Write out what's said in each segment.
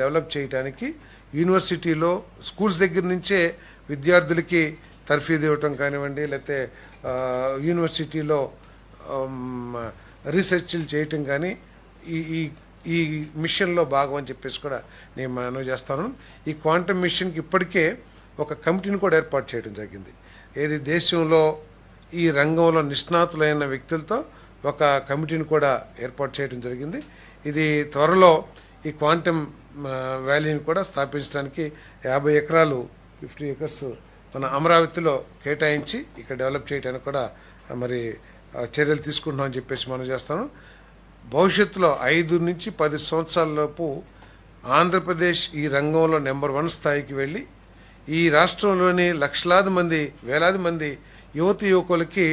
Develop చేయడానికి యూనివర్సిటీలో schools దగ్గర నుంచే విద్యార్థులకి తర్ఫీదు ఇవ్వటం కానివ్వండి లేకపోతే యూనివర్సిటీలో రీసెర్చ్లు చేయటం కానీ ఈ ఈ ఈ మిషన్లో భాగం అని చెప్పేసి కూడా నేను మనం చేస్తాను. ఈ క్వాంటమ్ మిషన్కి ఇప్పటికే ఒక కమిటీని కూడా ఏర్పాటు చేయడం జరిగింది. ఏది దేశంలో ఈ రంగంలో నిష్ణాతులైన వ్యక్తులతో ఒక కమిటీని కూడా ఏర్పాటు చేయడం జరిగింది. ఇది త్వరలో ఈ క్వాంటమ్ వ్యాలీని కూడా స్థాపించడానికి యాభై ఎకరాలు ఫిఫ్టీ ఎకర్స్ మన అమరావతిలో కేటాయించి ఇక్కడ డెవలప్ చేయడానికి కూడా మరి చర్యలు తీసుకుంటున్నామని చెప్పేసి మనం చేస్తాను. భవిష్యత్తులో ఐదు నుంచి పది సంవత్సరాలలోపు ఆంధ్రప్రదేశ్ ఈ రంగంలో నెంబర్ వన్ స్థాయికి వెళ్ళి ఈ రాష్ట్రంలోని లక్షలాది మంది వేలాది మంది యువతి యువకులకి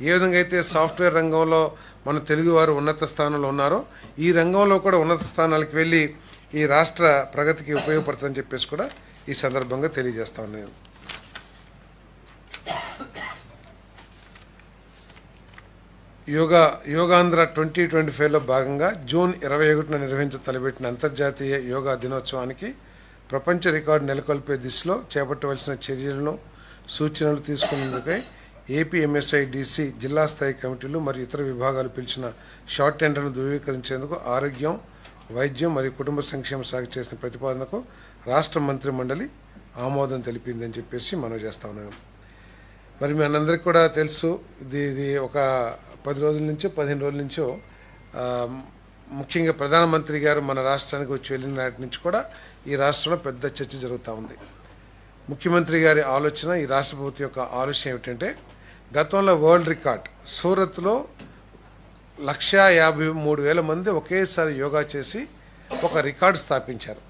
ఏ విధంగా అయితే సాఫ్ట్వేర్ రంగంలో మన తెలుగువారు ఉన్నత స్థానంలో ఉన్నారో ఈ రంగంలో కూడా ఉన్నత స్థానాలకు వెళ్ళి ఈ రాష్ట్ర ప్రగతికి ఉపయోగపడుతుందని చెప్పేసి కూడా ఈ సందర్భంగా తెలియజేస్తా ఉన్నాను. యోగా యోగాంధ్ర ట్వంటీ ట్వంటీ ఫైవ్లో భాగంగా జూన్ ఇరవై ఒకటిన నిర్వహించ తలపెట్టిన అంతర్జాతీయ యోగా దినోత్సవానికి ప్రపంచ రికార్డు నెలకొల్పే దిశలో చేపట్టవలసిన చర్యలను సూచనలు తీసుకునేందుకై ఏపీఎంఎస్ఐ డిసి జిల్లా స్థాయి కమిటీలు మరియు ఇతర విభాగాలు పిలిచిన షార్ట్ టెండర్ను ధృవీకరించేందుకు ఆరోగ్యం వైద్యం మరియు కుటుంబ సంక్షేమ శాఖ చేసిన ప్రతిపాదనకు రాష్ట్ర మంత్రి మండలి ఆమోదం తెలిపిందని చెప్పేసి మనం చేస్తా ఉన్నాను. మరి మీ అందరికీ కూడా తెలుసు ఇది ఇది ఒక పది రోజుల నుంచో పదిహేను రోజుల నుంచో ముఖ్యంగా ప్రధానమంత్రి గారు మన రాష్ట్రానికి వచ్చి వెళ్ళిన నాటి నుంచి కూడా ఈ రాష్ట్రంలో పెద్ద చర్చ జరుగుతూ ఉంది. ముఖ్యమంత్రి గారి ఆలోచన ఈ రాష్ట్ర ప్రభుత్వం యొక్క ఆలోచన ఏమిటంటే గతంలో వరల్డ్ రికార్డ్ సూరత్లో లక్షా యాభై మూడు వేల మంది ఒకేసారి యోగా చేసి ఒక రికార్డు స్థాపించారు.